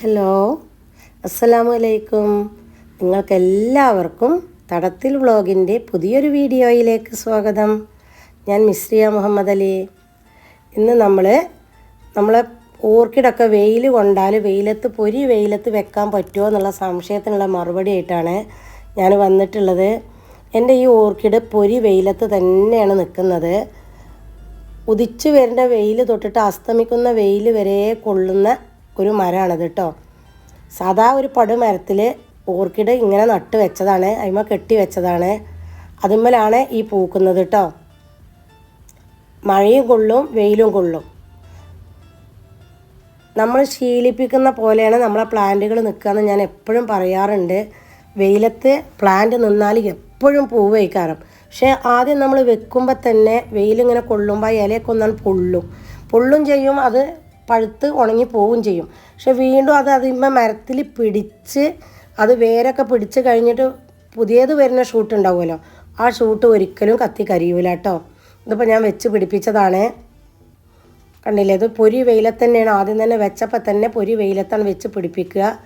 Hello. അസ്സലാമു അലൈക്കും നിങ്ങൾക്കെല്ലാവർക്കും തടത്തിൽ വ്ളോഗിന്റെ പുതിയൊരു വീഡിയോയിലേക്ക് സ്വാഗതം. ഞാൻ മിസ്രിയ മുഹമ്മദ് അലി. ഇന്ന് നമ്മൾ നമ്മളെ ഓർക്കിഡൊക്കെ വെയിൽ കൊണ്ടാൽ വെയിലത്ത് പൊരി വെയിലത്ത് വെക്കാൻ പറ്റുമോ എന്നുള്ള സംശയത്തിനുള്ള മറുപടി ആയിട്ടാണ് ഞാൻ വന്നിട്ടുള്ളത്. എന്റെ ഈ ഓർക്കിഡ് പൊരി വെയിലത്ത് തന്നെയാണ് നിൽക്കുന്നത്. ഉദിച്ചു വരേണ്ട വെയിൽ തൊട്ടിട്ട് അസ്തമിക്കുന്ന വെയിൽ വരെ കൊള്ളുന്ന ഒരു മരമാണത് കേട്ടോ. സാധാ ഒരു പടുമരത്തിൽ ഓർക്കിഡ് ഇങ്ങനെ നട്ട് വെച്ചതാണ് അതിമ കെട്ടി വെച്ചതാണ്. അതുമ്മലാണ് ഈ പൂക്കുന്നത് കേട്ടോ. മഴയും കൊള്ളും വെയിലും കൊള്ളും. നമ്മൾ ശീലിപ്പിക്കുന്ന പോലെയാണ് നമ്മളെ പ്ലാന്റുകൾ നിൽക്കുകയെന്ന് ഞാൻ എപ്പോഴും പറയാറുണ്ട്. വെയിലത്ത് പ്ലാന്റ് നിന്നാൽ എപ്പോഴും പൂവ് വയ്ക്കാറും. പക്ഷേ ആദ്യം നമ്മൾ വെക്കുമ്പോൾ തന്നെ വെയിലിങ്ങനെ കൊള്ളുമ്പോൾ ഇലയൊക്കെ ഒന്നാണ് പൊള്ളും. പൊള്ളും ചെയ്യും അത് പഴുത്ത് ഉണങ്ങി പോവുകയും ചെയ്യും. പക്ഷെ വീണ്ടും അത് അതിമ്മ മരത്തിൽ പിടിച്ച് അത് വേരൊക്കെ പിടിച്ച് കഴിഞ്ഞിട്ട് പുതിയത് വരുന്ന ഷൂട്ട് ഉണ്ടാവുമല്ലോ. ആ ഷൂട്ട് ഒരിക്കലും കത്തി കരിയൂല കേട്ടോ. ഇതിപ്പോൾ ഞാൻ വെച്ച് പിടിപ്പിച്ചതാണ്. കണ്ടില്ലേ? ഇത് പൊരി വെയിലത്ത് തന്നെയാണ്. ആദ്യം തന്നെ വെച്ചപ്പോൾ തന്നെ പൊരി വെയിലത്താണ് വെച്ച് പിടിപ്പിക്കുക.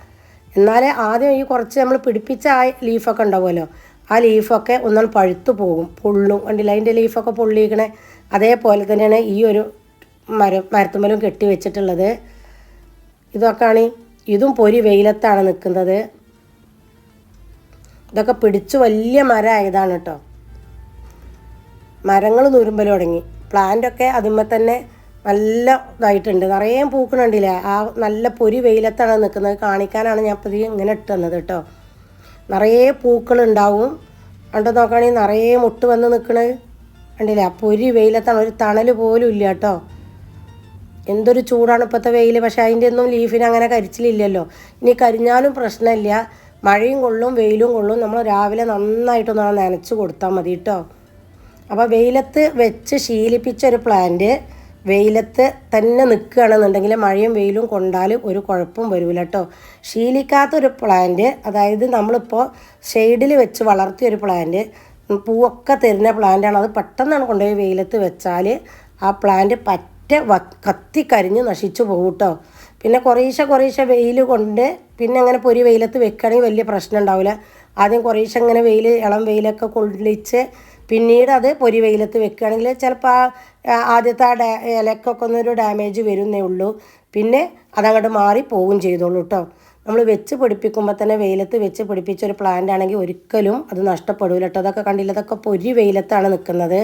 എന്നാലേ ആദ്യം ഈ കുറച്ച് നമ്മൾ പിടിപ്പിച്ച ആ ലീഫൊക്കെ ഉണ്ടാവുമല്ലോ. ആ ലീഫൊക്കെ ഒന്നാൽ പഴുത്തു പോകും പൊള്ളും. കണ്ടില്ല? അതിന്റെ ലീഫൊക്കെ പൊള്ളിയിക്കണേ അതേപോലെ തന്നെയാണ് ഈ ഒരു മരം മരത്തുമ്മലും കെട്ടി വെച്ചിട്ടുള്ളത്. ഇതൊക്കെയാണ് ഇതും പൊരി വെയിലത്താണ് നിൽക്കുന്നത്. ഇതൊക്കെ പിടിച്ച് വലിയ മരമായതാണ് കേട്ടോ. മരങ്ങൾ നുരുമ്പൽ തുടങ്ങി. പ്ലാന്റൊക്കെ അതുമ്മേ തന്നെ നല്ല ഇതായിട്ടുണ്ട്. നിറയെ പൂക്കണുണ്ടില്ലേ ആ നല്ല പൊരി വെയിലത്താണ് നിൽക്കുന്നത്. കാണിക്കാനാണ് ഞാൻ ഇപ്പോൾ ഇങ്ങനെ ഇട്ട് തന്നത് കേട്ടോ. നിറയെ പൂക്കളുണ്ടാവും കണ്ടു നോക്കുകയാണെങ്കിൽ നിറയെ മുട്ട് വന്ന് നിൽക്കണത് കണ്ടില്ലേ? ആ പൊരി വെയിലത്താണ് ഒരു തണൽ പോലും ഇല്ല കേട്ടോ. എന്തൊരു ചൂടാണ് ഇപ്പോഴത്തെ വെയിൽ പക്ഷേ അതിന്റെ ഒന്നും ലീഫിന് അങ്ങനെ കരിച്ചിലില്ലല്ലോ. ഇനി കരിഞ്ഞാലും പ്രശ്നമില്ല. മഴയും കൊള്ളും വെയിലും കൊള്ളും. നമ്മൾ രാവിലെ നന്നായിട്ടൊന്ന് നനച്ച് കൊടുത്താൽ മതി കേട്ടോ. അപ്പോൾ വെയിലത്ത് വെച്ച് ശീലിപ്പിച്ച ഒരു പ്ലാന്റ് വെയിലത്ത് തന്നെ നിൽക്കുകയാണെന്നുണ്ടെങ്കിൽ മഴയും വെയിലും കൊണ്ടാൽ ഒരു കുഴപ്പം വരില്ല കേട്ടോ. ശീലിക്കാത്തൊരു പ്ലാന്റ് അതായത് നമ്മളിപ്പോൾ ഷെയ്ഡിൽ വെച്ച് വളർത്തിയ ഒരു പ്ലാന്റ് പൂവൊക്കെ തരുന്ന പ്ലാന്റാണ് അത് പെട്ടെന്നാണ് കൊണ്ടുപോയി വെയിലത്ത് വെച്ചാൽ ആ പ്ലാന്റ് പറ്റ വ കത്തിക്കരിഞ്ഞ് നശിച്ചു പോകും കേട്ടോ പിന്നെ കുറേശ്ശെ കുറേശ്ശെ വെയിൽ കൊണ്ട് പിന്നെ അങ്ങനെ പൊരി വെയിലത്ത് വെക്കുകയാണെങ്കിൽ വലിയ പ്രശ്നം ഉണ്ടാവില്ല ആദ്യം കുറേശ്ശെ അങ്ങനെ വെയിൽ ഇളം വെയിലൊക്കെ കൊള്ളിച്ച് പിന്നീട് അത് പൊരി വെയിലത്ത് വെക്കുകയാണെങ്കിൽ ചിലപ്പോൾ ആ ആദ്യത്തെ ആ ഡാ ഇലക്കൊക്കെ ഒന്നൊരു ഡാമേജ് വരുന്നേ ഉള്ളൂ. പിന്നെ അതങ്ങോട്ട് മാറി പോവും ചെയ്തോളൂ കേട്ടോ നമ്മൾ വെച്ച് പിടിപ്പിക്കുമ്പോൾ തന്നെ വെയിലത്ത് വെച്ച് പിടിപ്പിച്ച ഒരു പ്ലാന്റ് ആണെങ്കിൽ ഒരിക്കലും അത് നഷ്ടപ്പെടില്ല കേട്ടോ അതൊക്കെ കണ്ടില്ല? അതൊക്കെ പൊരി വെയിലത്താണ് നിൽക്കുന്നത്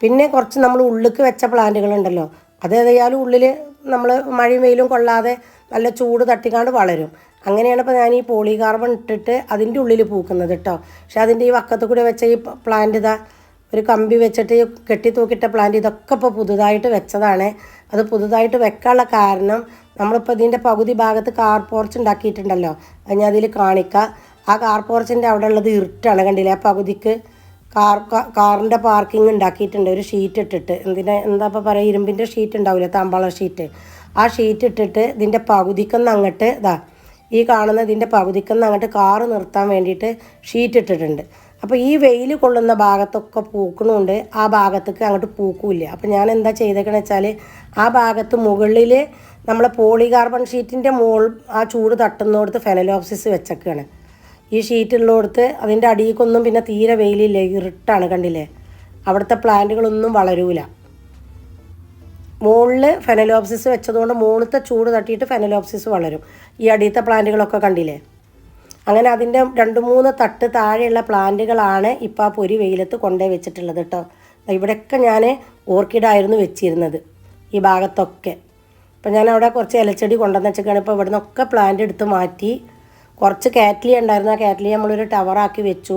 പിന്നെ കുറച്ച് നമ്മൾ ഉള്ളിക്ക് വെച്ച പ്ലാന്റുകളുണ്ടല്ലോ. അത് ഏതായാലും ഉള്ളിൽ നമ്മൾ മഴയും വെയിലും കൊള്ളാതെ നല്ല ചൂട് തട്ടിക്കാണ്ട് വളരും. അങ്ങനെയാണ് ഇപ്പോൾ ഞാൻ ഈ പോളികാർബൺ ഇട്ടിട്ട് അതിന്റെ ഉള്ളിൽ പൂക്കുന്നത് കേട്ടോ പക്ഷെ അതിന്റെ ഈ വക്കത്ത് കൂടെ വെച്ച ഈ പ്ലാന്റ് ഇതാ ഒരു കമ്പി വെച്ചിട്ട് കെട്ടി തൂക്കിയിട്ട പ്ലാന്റ് ഇതൊക്കെ ഇപ്പോൾ പുതുതായിട്ട് വെച്ചതാണ്. അത് പുതുതായിട്ട് വെക്കാനുള്ള കാരണം നമ്മളിപ്പോൾ ഇതിന്റെ പകുതി ഭാഗത്ത് കാർ പോർച്ച് ഉണ്ടാക്കിയിട്ടുണ്ടല്ലോ. അത് ഞാൻ അതിൽ കാണിക്കാം. ആ കാർ പോർച്ചിന്റെ അവിടെ ഉള്ളത് ഇരുട്ടാണ് കണ്ടില്ലേ? ആ പകുതിക്ക് കാർ കാറിന്റെ പാർക്കിംഗ് ഉണ്ടാക്കിയിട്ടുണ്ട്. ഒരു ഷീറ്റ് ഇട്ടിട്ട്. എന്തിനാ എന്താ ഇപ്പോൾ പറയുക ഇരുമ്പിന്റെ ഷീറ്റ് ഉണ്ടാവില്ല താമ്പാള ഷീറ്റ് ആ ഷീറ്റ് ഇട്ടിട്ട് ഇതിന്റെ പകുതിക്കൊന്ന് അങ്ങോട്ട് ഇതാ ഈ കാണുന്ന ഇതിന്റെ പകുതിക്കൊന്ന് അങ്ങോട്ട് കാറ് നിർത്താൻ വേണ്ടിയിട്ട് ഷീറ്റ് ഇട്ടിട്ടുണ്ട്. അപ്പോൾ ഈ വെയിൽ കൊള്ളുന്ന ഭാഗത്തൊക്കെ പൂക്കണമുണ്ട് ആ ഭാഗത്തേക്ക് അങ്ങോട്ട് പൂക്കൂല്ല. അപ്പോൾ ഞാൻ എന്താ ചെയ്തേക്കണെന്ന് വെച്ചാൽ ആ ഭാഗത്ത് മുകളിൽ നമ്മളെ പോളികാർബൺ ഷീറ്റിന്റെ മോൾ ആ ചൂട് തട്ടുന്നിടത്ത് ഫെനലോപ്സിസ് വെച്ചേക്കാണ്. ഈ ഷീറ്റുള്ളിടത്ത് അതിന്റെ അടിയിൽക്കൊന്നും പിന്നെ തീരെ വെയിലില്ല? ഇരുട്ടാണ് കണ്ടില്ലേ? അവിടുത്തെ പ്ലാന്റുകളൊന്നും വളരൂല. മുകളിൽ ഫെനലോപ്സിസ് വെച്ചതുകൊണ്ട് മുകളിലത്തെ ചൂട് തട്ടിയിട്ട് ഫെനലോപ്സിസ് വളരും. ഈ അടിയത്തെ പ്ലാന്റുകളൊക്കെ കണ്ടില്ലേ? അങ്ങനെ അതിന്റെ രണ്ട് മൂന്ന് തട്ട് താഴെയുള്ള പ്ലാന്റുകളാണ് ഇപ്പോൾ ആ പൊരി വെയിലത്ത് കൊണ്ടേ വെച്ചിട്ടുള്ളത് കേട്ടോ ഇവിടെയൊക്കെ ഞാൻ ഓർക്കിഡായിരുന്നു വെച്ചിരുന്നത് ഈ ഭാഗത്തൊക്കെ. അപ്പം ഞാൻ അവിടെ കുറച്ച് ഇലച്ചെടി കൊണ്ടുവന്ന് വെച്ചേക്കാണ്. ഇപ്പോൾ ഇവിടെ നിന്നൊക്കെ പ്ലാന്റ് എടുത്ത് മാറ്റി കുറച്ച് കാറ്റ്ലി ഉണ്ടായിരുന്നു. ആ കാറ്റ്ലി നമ്മളൊരു ടവറാക്കി വെച്ചു.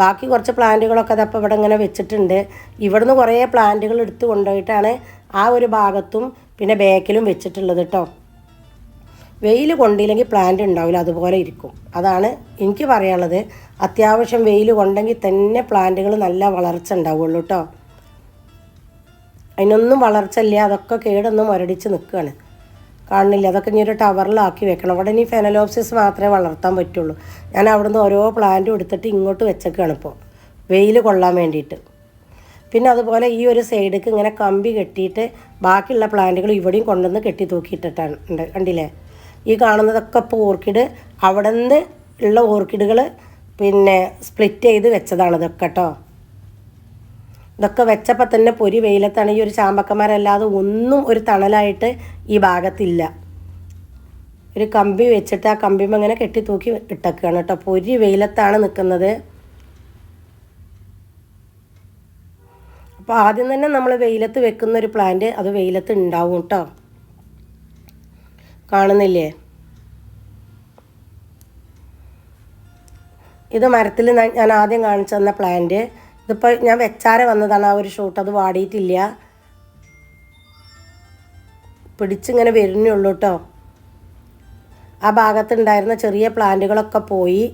ബാക്കി കുറച്ച് പ്ലാന്റുകളൊക്കെ അതപ്പോൾ ഇവിടെ ഇങ്ങനെ വെച്ചിട്ടുണ്ട്. ഇവിടുന്ന് കുറേ പ്ലാന്റുകൾ എടുത്തു കൊണ്ടുപോയിട്ടാണ് ആ ഒരു ഭാഗത്തും പിന്നെ ബാക്കിലും വെച്ചിട്ടുള്ളത് കേട്ടോ വെയിൽ കൊണ്ടില്ലെങ്കിൽ പ്ലാന്റ് ഉണ്ടാവില്ല അതുപോലെ ഇരിക്കും. അതാണ് എനിക്ക് പറയാനുള്ളത്. അത്യാവശ്യം വെയിൽ കൊണ്ടെങ്കിൽ തന്നെ പ്ലാന്റുകൾ നല്ല വളർച്ച ഉണ്ടാവുള്ളൂ കേട്ടോ അതിനൊന്നും വളർച്ച ഇല്ല അതൊക്കെ കേടൊന്നും മുരടിച്ച് നിൽക്കുകയാണ്. കാണുന്നില്ല. അതൊക്കെ ഇനി ഒരു ടവറിലാക്കി വെക്കണം. അവിടെ ഇനി ഫെനലോപ്സിസ് മാത്രമേ വളർത്താൻ പറ്റുള്ളൂ. ഞാൻ അവിടുന്ന് ഓരോ പ്ലാന്റും എടുത്തിട്ട് ഇങ്ങോട്ട് വെച്ചേക്കാണ് ഇപ്പോൾ വെയിൽ കൊള്ളാൻ വേണ്ടിയിട്ട്. പിന്നെ അതുപോലെ ഈ ഒരു സൈഡിലേക്ക് ഇങ്ങനെ കമ്പി കെട്ടിയിട്ട് ബാക്കിയുള്ള പ്ലാന്റുകൾ ഇവിടെയും കൊണ്ടുവന്ന് കെട്ടി തൂക്കിയിട്ടിട്ടാണ് കണ്ടില്ലേ? ഈ കാണുന്നതൊക്കെ ഇപ്പോൾ ഓർക്കിഡ് അവിടെ നിന്ന് ഉള്ള ഓർക്കിഡുകൾ പിന്നെ സ്പ്ലിറ്റ് ചെയ്ത് വെച്ചതാണ് ഇതൊക്കെ കേട്ടോ. ഇതൊക്കെ വെച്ചപ്പോൾ തന്നെ പൊരി വെയിലത്താണ് ഈ ഒരു ചാമ്പക്കന്മാരല്ലാതെ ഒന്നും ഒരു തണലായിട്ട് ഈ ഭാഗത്തില്ല. ഒരു കമ്പി വെച്ചിട്ട് ആ കമ്പി ഇങ്ങനെ കെട്ടി തൂക്കി ഇട്ടേക്കാണ് കേട്ടോ. പൊരി വെയിലത്താണ് നിൽക്കുന്നത് അപ്പോൾ ആദ്യം തന്നെ നമ്മൾ വെയിലത്ത് വെക്കുന്ന ഒരു പ്ലാന്റ് അത് വെയിലത്ത് ഉണ്ടാവും കേട്ടോ. കാണുന്നില്ലേ? ഇത് മരത്തിൽ ഞാൻ ആദ്യം കാണിച്ചു തന്ന പ്ലാന്റ് ഇതിപ്പോൾ ഞാൻ വെച്ചാരെ വന്നതാണ് ആ ഒരു ഷൂട്ട് അത് വാടിയിട്ടില്ല. പിടിച്ചിങ്ങനെ വരുന്നുള്ളൂ കേട്ടോ ആ ഭാഗത്തുണ്ടായിരുന്ന ചെറിയ പ്ലാന്റുകളൊക്കെ പോയി.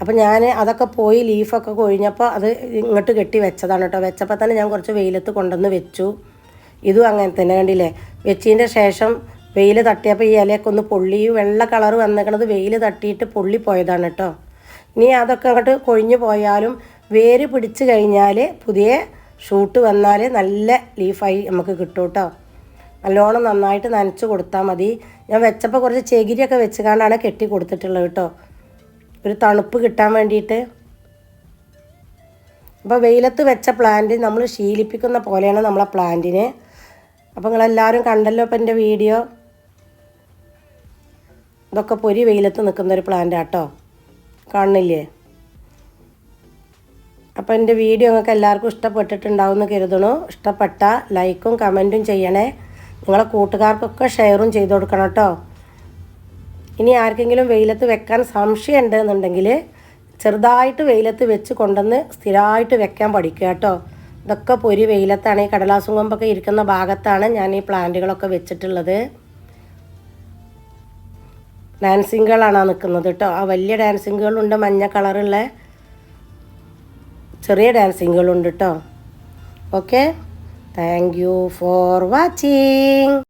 അപ്പോൾ ഞാൻ അതൊക്കെ പോയി ലീഫൊക്കെ കൊഴിഞ്ഞപ്പോൾ അത് ഇങ്ങോട്ട് കെട്ടി വെച്ചതാണ് കേട്ടോ വെച്ചപ്പോൾ തന്നെ ഞാൻ കുറച്ച് വെയിലത്ത് കൊണ്ടുവന്ന് വെച്ചു. ഇതും അങ്ങനെ തന്നെ കണ്ടില്ലേ? വെച്ചതിന്റെ ശേഷം വെയിൽ തട്ടിയപ്പോൾ ഈ ഇലയൊക്കെ ഒന്ന് പൊള്ളി വെള്ള കളർ വന്നേക്കണത് വെയിൽ തട്ടിയിട്ട് പൊള്ളി പോയതാണ് കേട്ടോ ഇനി അതൊക്കെ അങ്ങോട്ട് കൊഴിഞ്ഞു പോയാലും വേര് പിടിച്ച് കഴിഞ്ഞാൽ പുതിയ ഷൂട്ട് വന്നാൽ നല്ല ലീഫായി നമുക്ക് കിട്ടും കേട്ടോ നല്ലോണം നന്നായിട്ട് നനച്ച് കൊടുത്താൽ മതി. ഞാൻ വെച്ചപ്പോൾ കുറച്ച് ചകിരിയൊക്കെ വെച്ചുകൊണ്ടാണ് കെട്ടി കൊടുത്തിട്ടുള്ളത് കേട്ടോ. ഒരു തണുപ്പ് കിട്ടാൻ വേണ്ടിയിട്ട്. അപ്പോൾ വെയിലത്ത് വെച്ച പ്ലാന്റ് നമ്മൾ ശീലിപ്പിക്കുന്ന പോലെയാണ് നമ്മളെ പ്ലാന്റിന്. അപ്പോൾ നിങ്ങളെല്ലാവരും കണ്ടല്ലോ ഇപ്പം എന്റെ വീഡിയോ. ഇതൊക്കെ പൊരി വെയിലത്ത് നിൽക്കുന്ന ഒരു പ്ലാന്റ് ആട്ടോ കാണുന്നില്ലേ? അപ്പോൾ എന്റെ വീഡിയോ നിങ്ങൾക്ക് എല്ലാവർക്കും ഇഷ്ടപ്പെട്ടിട്ടുണ്ടാവും എന്ന് കരുതണു ഇഷ്ടപ്പെട്ട ലൈക്കും കമന്റും ചെയ്യണേ. നിങ്ങളെ കൂട്ടുകാർക്കൊക്കെ ഷെയറും ചെയ്ത് കൊടുക്കണം കേട്ടോ. ഇനി ആർക്കെങ്കിലും വെയിലത്ത് വെക്കാൻ സംശയം ഉണ്ടെന്നുണ്ടെങ്കിൽ ചെറുതായിട്ട് വെയിലത്ത് വെച്ച് കൊണ്ടുവന്ന് സ്ഥിരമായിട്ട് വെക്കാൻ പഠിക്കുക കേട്ടോ. ഇതൊക്കെ പൊരി വെയിലത്താണ്. ഈ കടലാസും കൊമ്പൊക്കെ ഇരിക്കുന്ന ഭാഗത്താണ് ഞാൻ ഈ പ്ലാന്റുകളൊക്കെ വെച്ചിട്ടുള്ളത്. ഡാൻസിങ്ങുകളാണ് നിൽക്കുന്നത് കേട്ടോ. ആ വലിയ ഡാൻസിങ്ങുകളുണ്ട് മഞ്ഞ കളറുള്ള ചെറിയ ഡാൻസിങ്ങുകളുണ്ട് കേട്ടോ okay thank you for watching